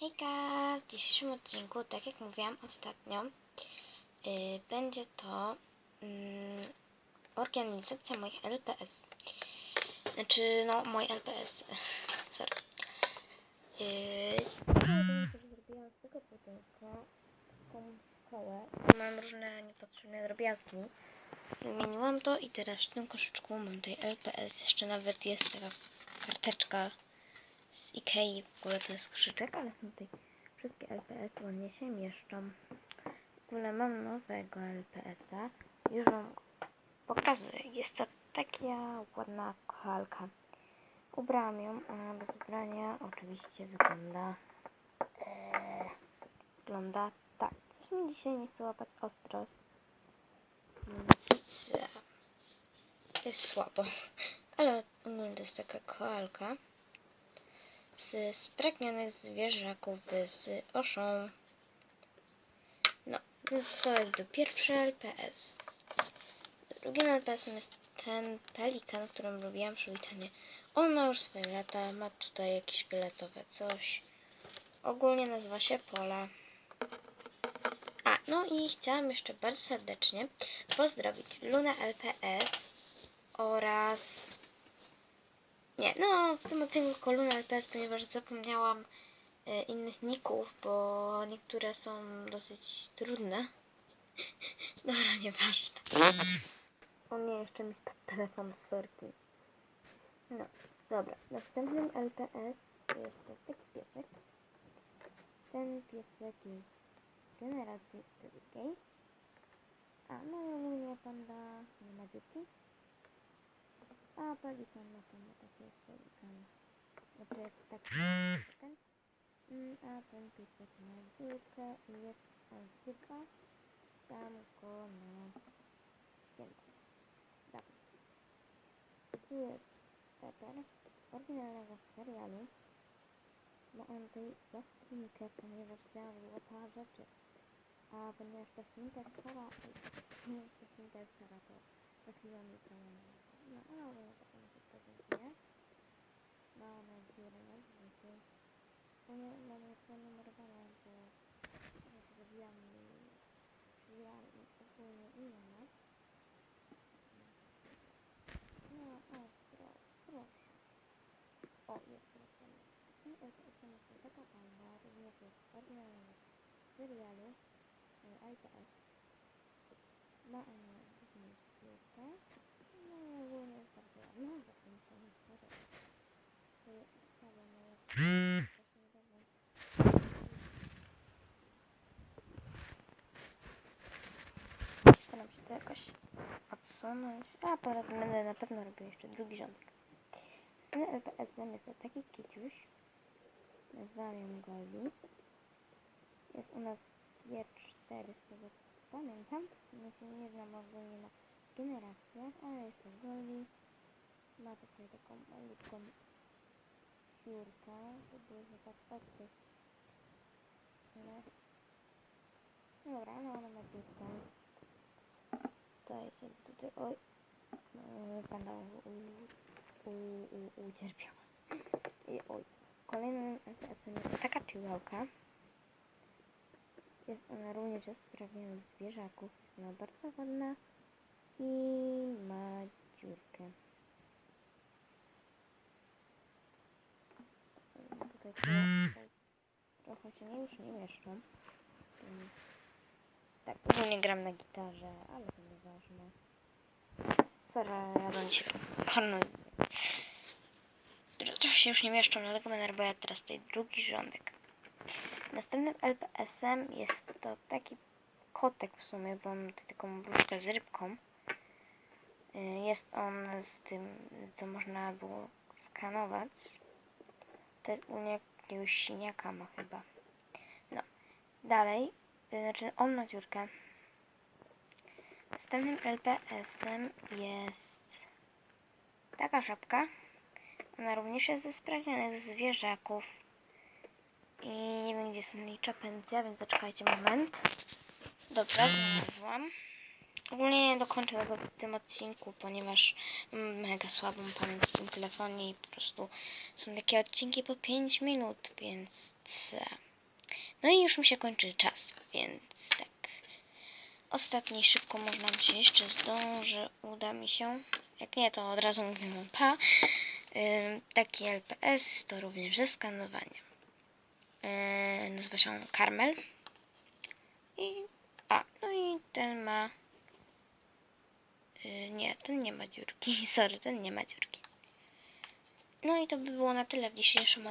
Hejka! W dzisiejszym odcinku, tak jak mówiłam ostatnio, yy, będzie to mm, organizacja moich LPS. Znaczy, no, mój LPS. Sorry. Yy, zrobiłam z tego budynku taką szkołę. Mam różne niepotrzebne drobiazgi. Wymieniłam to i teraz w tym koszyczku mam tutaj LPS. Jeszcze nawet jest taka karteczka z Ikei. W ogóle to jest koszyczek, ale są tutaj wszystkie LPS ładnie się mieszczą. W ogóle mam nowego LPS-a. Już wam pokazuję. Jest to taka ładna koalka. Ubrałam ją, a bez ubrania oczywiście wygląda e, wygląda tak. Coś mi dzisiaj nie chce łapać ostrość. To jest słabo. Ale ogólnie to jest taka koalka z spragnionych zwierzaków z oszą. No, to są jakby pierwszy LPS. Drugim LPS-em jest ten pelikan, którym robiłam przywitanie. On ma już swoje lata, ma tutaj jakieś fioletowe coś. Ogólnie nazywa się Pola. A, no i chciałam jeszcze bardzo serdecznie pozdrowić Luna LPS oraz... Nie, no w tym odcinku tylko Luna LPS, ponieważ zapomniałam e, innych ników, bo niektóre są dosyć trudne. Dobra, nieważne. O nie, jeszcze mi spadł telefon z sorki. No, dobra. Następnym LPS jest taki piesek. Ten piesek jest generacji drugiej. A, no i ogólnie panda nie ma dzieci. A pelikan ma tam taki jest pelikan. Znaczy jak taki. Mm, A ten piesek ma dziurkę i jest chyba tam go na zdjęciu. Dobra. Tu jest Pepper oryginalnego serialu. Ma on tutaj zastrzyjkę, ponieważ chciałam złota rzeczy. A ponieważ ta świnka jest stara, nie ta świnka jest stara, to trafiłam mi trochę na No, ale ogólnie to mi się prezentuje. Ma ona dziurę na brzuchu. No nie, no nie prenumerowana, bo bo zrobiłam ja ogólnie ile ma. No, o, pro, proszę. O, jest proszę. I jestem jeszcze taka panda, również jest oryginalny z serialu e, IPS. Ma ona również piłkę. No i ogólnie jest bardzo ładna, za tym się nie chce. To jest ustawione jak... Właśnie niedawno Staram się to jakoś odsunąć. A potem będę na pewno robił jeszcze drugi rządek. Następny LPS-em jest to taki kiciuś. Nazwałam ją Goldi. Jest u nas tier 4 z tego co pamiętam. Ja się nie znam ogólnie na generacjach, ale jest to Goldi. Ma tutaj taką malutką dziurkę, żeby zapatrzeć coś. No. Dobra, no ona ma dziurkę. Tutaj się tutaj, oj, u, u, ucierpiała. I oj, kolejnym LPS-em jest taka chihuahua. Jest ona również ze sprawnionych zwierzaków. Jest ona bardzo ładna i ma dziurkę. Tutaj trochę, się nie, już nie mieszczą. Tak, ogólnie gram na gitarze, ale nieważne. Sorry, ja bym się panu. Trochę się już nie mieszczą, dlatego będę robiła teraz tutaj drugi rządek. Następnym LPS-em jest to taki kotek w sumie, bo mam tutaj taką bluzkę z rybką. Y, Jest on z tym, co można było skanować. To jest u jakiegoś siniaka ma chyba. No. Dalej, y, znaczy on ma dziurkę. Następnym LPS-em jest taka żabka. Ona również jest ze spragnionych zwierzaków. I nie wiem, gdzie są jej czapencja, więc zaczekajcie moment. Dobra, znalazłam. Ogólnie nie dokończę tego w tym odcinku, ponieważ mam mega słabą pamięć w tym telefonie i po prostu są takie odcinki po 5 minut, więc... No i już mi się kończy czas, więc tak. Ostatni szybko można się jeszcze zdąży, uda mi się. Jak nie, to od razu mówię wam pa. Taki LPS to również zeskanowanie. Nazywa się on Carmel. I, a, no i ten ma... Yy, nie, ten nie ma dziurki. Sorry, ten nie ma dziurki. No i to by było na tyle w dzisiejszym